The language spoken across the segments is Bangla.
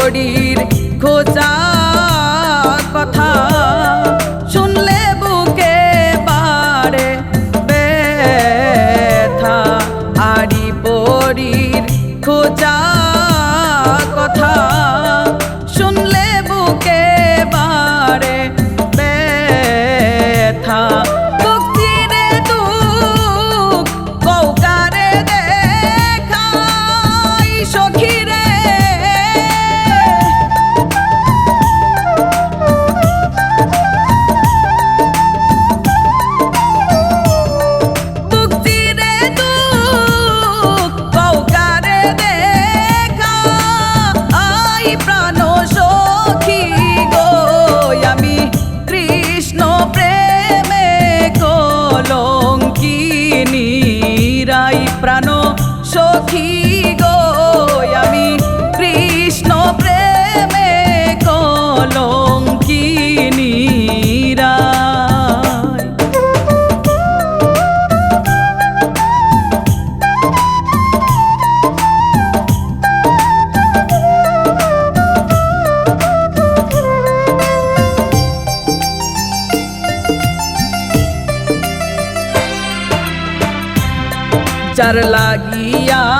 ঘড়ির খোঁজা বিচার লাগিয়া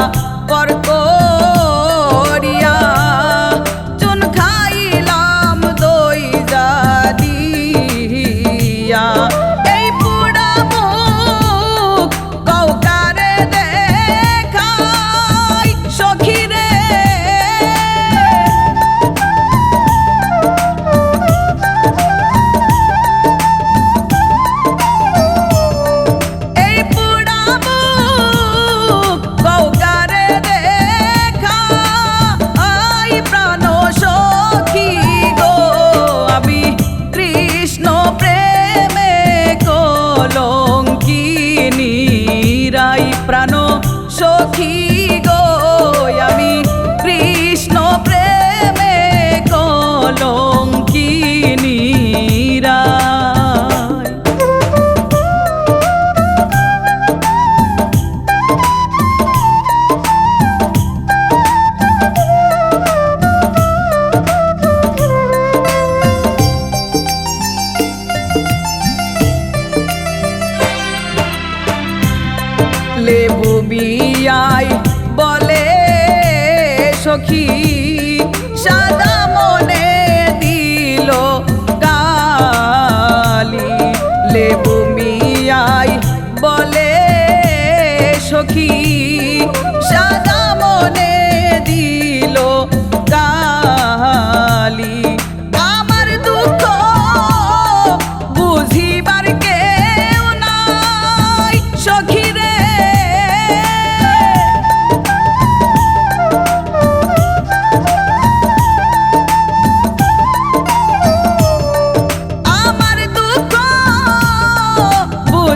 নিরাই প্রাণ সখী বলে বুবিয়াই বলে সখী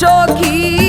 সখী